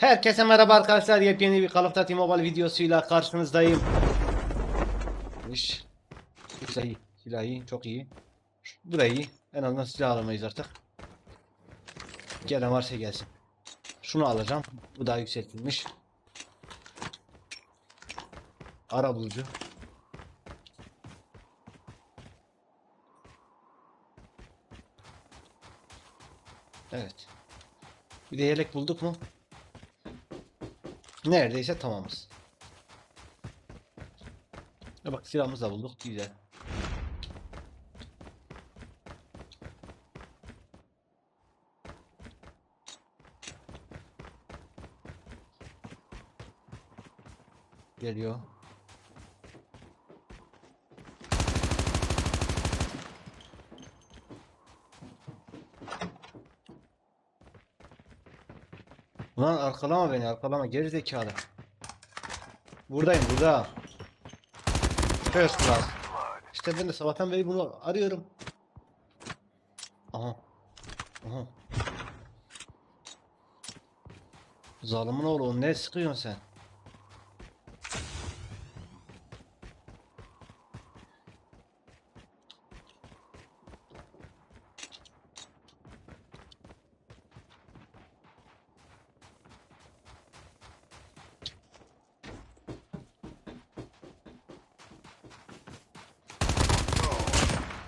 Herkese merhaba arkadaşlar. Yepyeni bir Call of Duty Mobile videosuyla karşınızdayım. İş. Silah iyi. Silah iyi. Çok iyi. Bu da iyi. En azından silah alamayız artık. Gelen varsa gelsin. Şunu alacağım. Bu daha yükseltilmiş. Ara bulucu. Evet. Bir de yelek bulduk mu? Neredeyse tamamız. Ya bak silahımızı da bulduk. Güzel. Geliyor. Ulan arkalama beni arkalama geri zekalı. Buradayım burada. First class. İşte ben de sabahtan beri bunu arıyorum. Aha. Aha. Zalimin oğlu ne sıkıyorsun sen?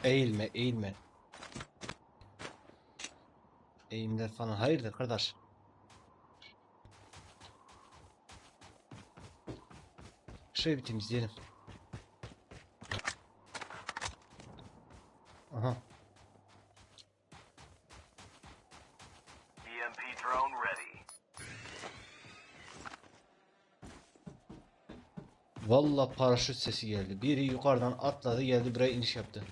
Eğilme, eğilme. Eğimler falan. Hayırdır kardeş? Şöyle bir temizleyelim. Aha. EMP drone ready. Valla paraşüt sesi geldi. Biri yukarıdan atladı geldi buraya iniş yaptı.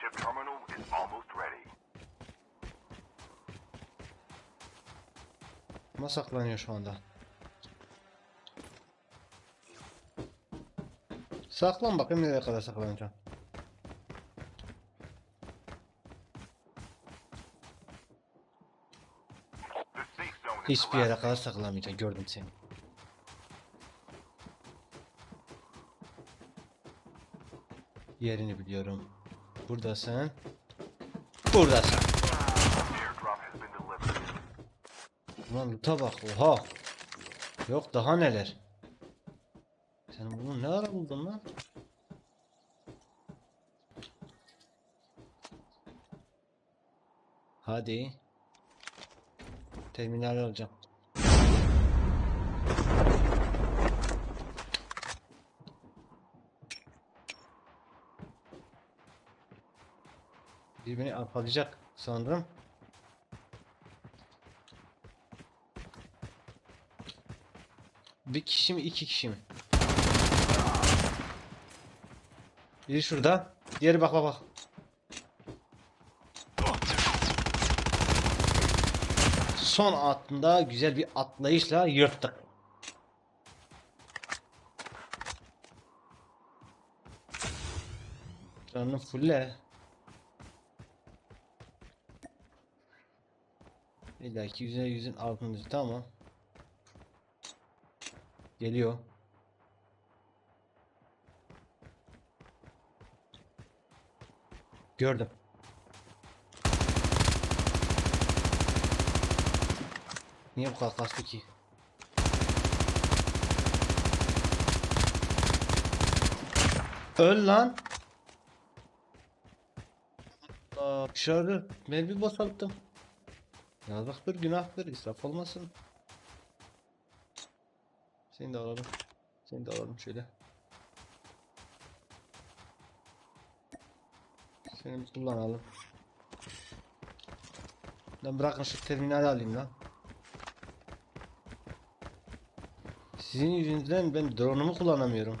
Chip terminal is almost ready. Ama saklanıyor şu anda. Saklan bakayım nereye kadar saklanacağım. Hiçbir yere kadar saklanamayacağım. Gördüm seni. Yerini biliyorum. Buradasın. Buradasın. Ulan loot'a bak. Oha. Yok daha neler. Sen bunu ne ara buldun lan? Hadi. Terminal alacağım. Birbirini arkalayacak sanırım. Bir kişi mi iki kişi mi? Biri şurada. Diğeri bak bak bak. Son atında güzel bir atlayışla yırttık. Canını fulle. İlla ki yüzüne yüzün altında tamam. Geliyor. Gördüm. Niye bu kadar kastı ki? Öl lan. Aa, dışarı mermi boşalttım. Yazıktır, günahtır, israf olmasın. Seni de alalım. Seni de alalım şöyle. Seni bir kullanalım. Lan bırakın şu terminali alayım lan. Sizin yüzünüzden ben drone'umu kullanamıyorum.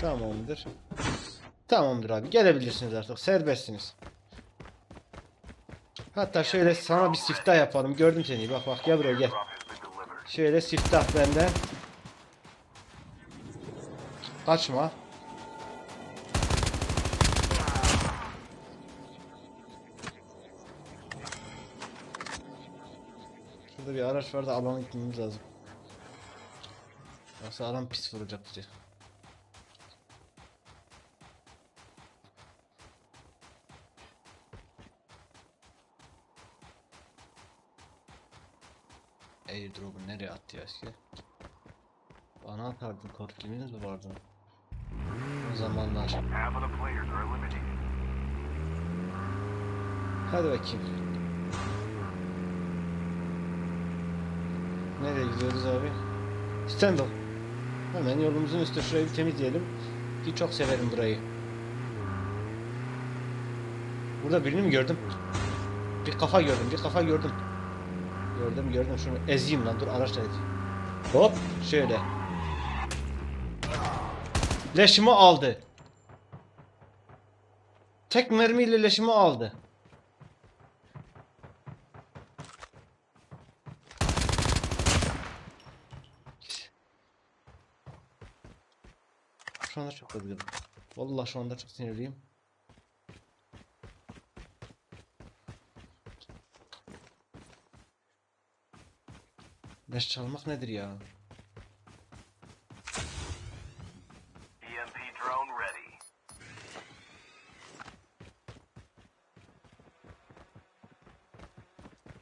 Tamamdır. Tamamdır abi gelebilirsiniz artık serbestsiniz. Hatta şöyle sana bir siftah yapalım. Gördüm seni. Bak bak gel buraya gel. Şöyle siftah benden. Kaçma. Şurada bir araç var da alana gitmemiz lazım. Yoksa adam pis vuracak bizi. Airdrop'u nereye attı ya? Bana atardın korkiminiz mi vardı? O zamanlar. Hadi bakayım. Nereye gidiyoruz abi? Standoff. Hemen yolumuzun üstü şurayı bir temizleyelim. Ki çok severim burayı. Burada birini mi gördüm? Bir kafa gördüm, bir kafa gördüm. Gördüm, gördüm. Şunu ezeyim lan. Dur araçla ezeyim. Hop, şöyle. Leşimi aldı. Tek mermiyle leşimi aldı. Şu anda çok kızgınım. Vallahi şu anda çok sinirliyim. Leş çalmak nedir ya? EMP drone ready.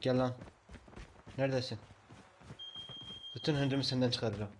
Gel lan. Neredesin? Bütün hıncımı senden çıkaracağım.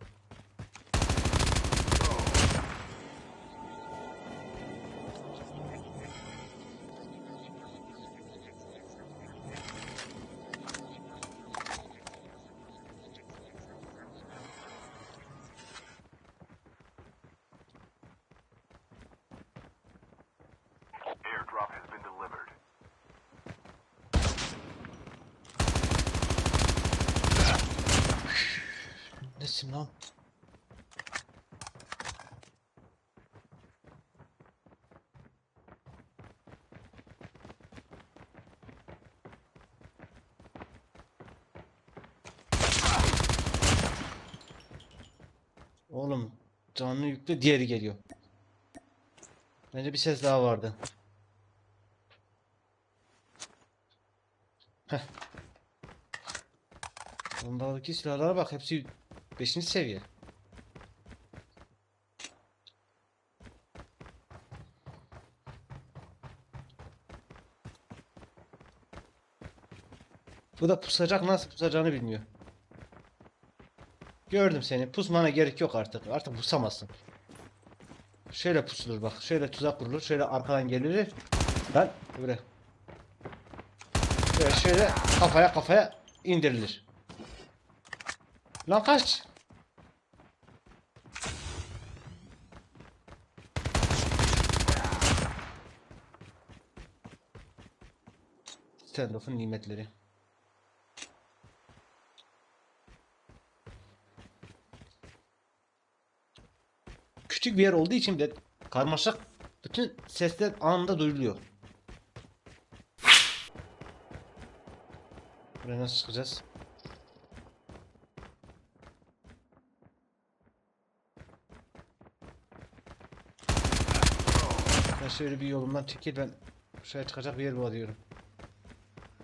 Oğlum canlı yüklü diğeri geliyor. Bence bir ses daha vardı. Heh. Bundaki silahlara bak hepsi 5. seviye. Bu da pusacak nasıl pusacağını bilmiyor. Gördüm seni. Pusmana gerek yok artık. Artık pusamazsın. Şöyle pusulur bak. Şöyle tuzak kurulur. Şöyle arkadan gelir. Lan buraya. Şöyle, şöyle kafaya kafaya indirilir. Lan kaç. Standoff'un nimetleri. Küçük bir yer olduğu için de karmaşık bütün sesler anında duyuluyor. Buraya nasıl çıkacağız? Ben şöyle bir yolumdan çekil ben şuraya çıkacak bir yer bulamıyorum.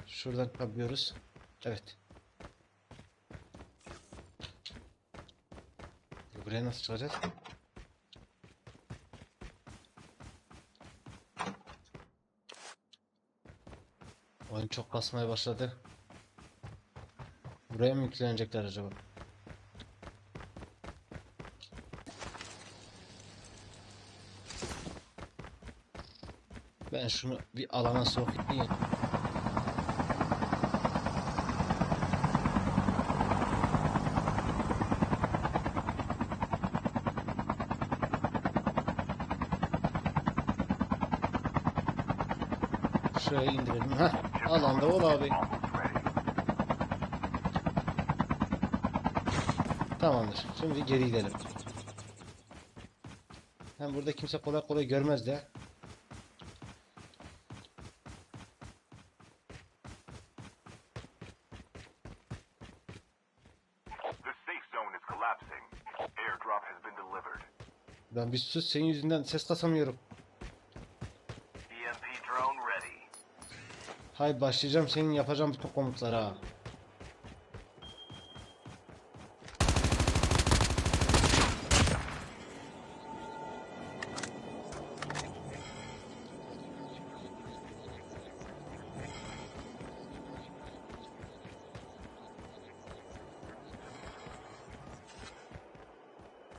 Şuradan kapıyoruz. Evet. Buraya nasıl çıkacağız? Oyun çok kasmaya başladı. Buraya mı yüklenecekler acaba? Ben şunu bir alana sokayım. Şuraya indirelim. Heh, Alanda ol abi. Tamamdır. Şimdi geri gidelim. Hem burada kimse kolay kolay görmez de. Ben bir sus senin yüzünden ses kasamıyorum. BMP drone ready. Hay başlayacağım senin yapacağım bütün komutlara.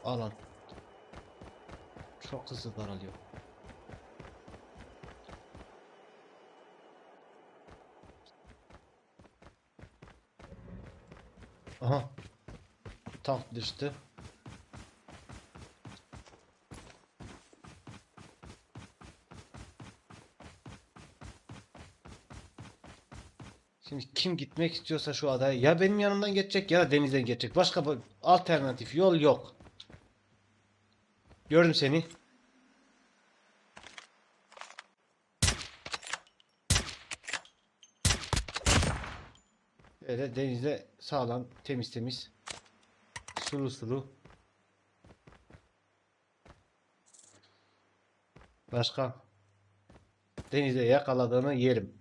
Alan. Çok hızlı daralıyor. Aha. Tank düştü. Şimdi kim gitmek istiyorsa şu adaya ya benim yanımdan geçecek ya da denizden geçecek. Başka alternatif yol yok. Gördüm seni. Böyle denizde sağlam, temiz temiz. Sulu sulu. Başka? Denizde yakaladığını yerim.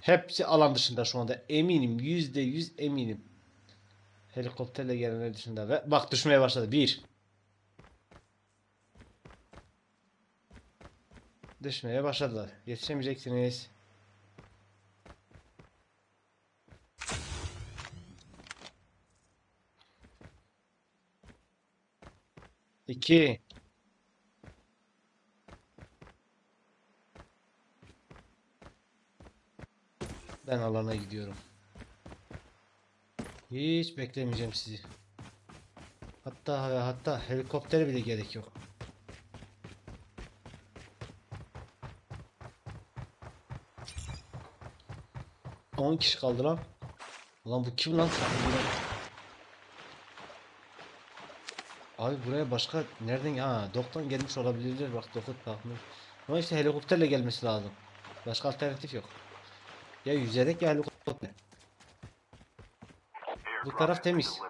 Hepsi alan dışında şu anda. Eminim. Yüzde yüz eminim. Helikopterle gelenler dışında. Ve bak düşmeye başladı. Bir. Düşmeye başladılar. Yetişemeyeceksiniz. İki. Ben alana gidiyorum. Hiç beklemeyeceğim sizi. Hatta hatta helikoptere bile gerek yok. 10 kişi kaldı lan. Ulan bu kim lan? Abi buraya başka nereden ha doktan gelmiş olabilirler bak dokut tahmin. Ama işte helikopterle gelmesi lazım. Başka alternatif yok. Ya yüzerek ya helikopter. Airdrop taraf temiz.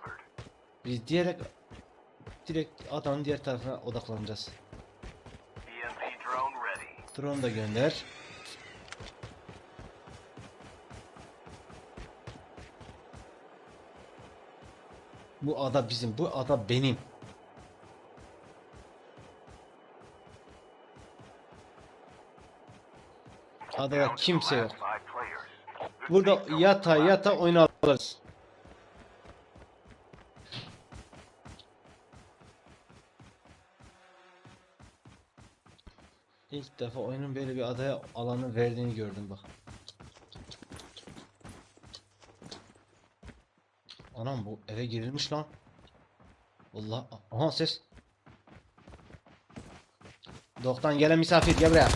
Biz diyerek direkt adanın diğer tarafına odaklanacağız. Drone da gönder. Bu ada bizim, bu ada benim. Adada kimse yok. Burada yata yata oyunu alırız. İlk defa oyunun böyle bir adaya alanı verdiğini gördüm bak. Anam bu eve girilmiş lan. Allah aha ses. Doktan gelen misafir gel buraya.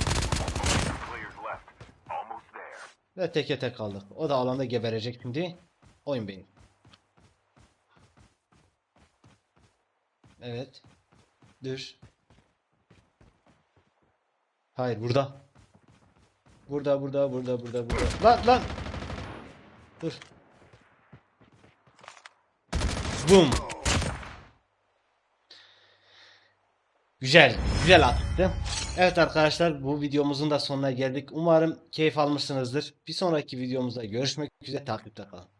Ve teke tek kaldık. O da alanda geberecek şimdi. Oyun benim. Evet. Dur. Hayır burada. Burada burada burada burada burada. Lan lan. Dur. Boom. Güzel, güzel attı. Evet arkadaşlar bu videomuzun da sonuna geldik. Umarım keyif almışsınızdır. Bir sonraki videomuzda görüşmek üzere takipte kalın.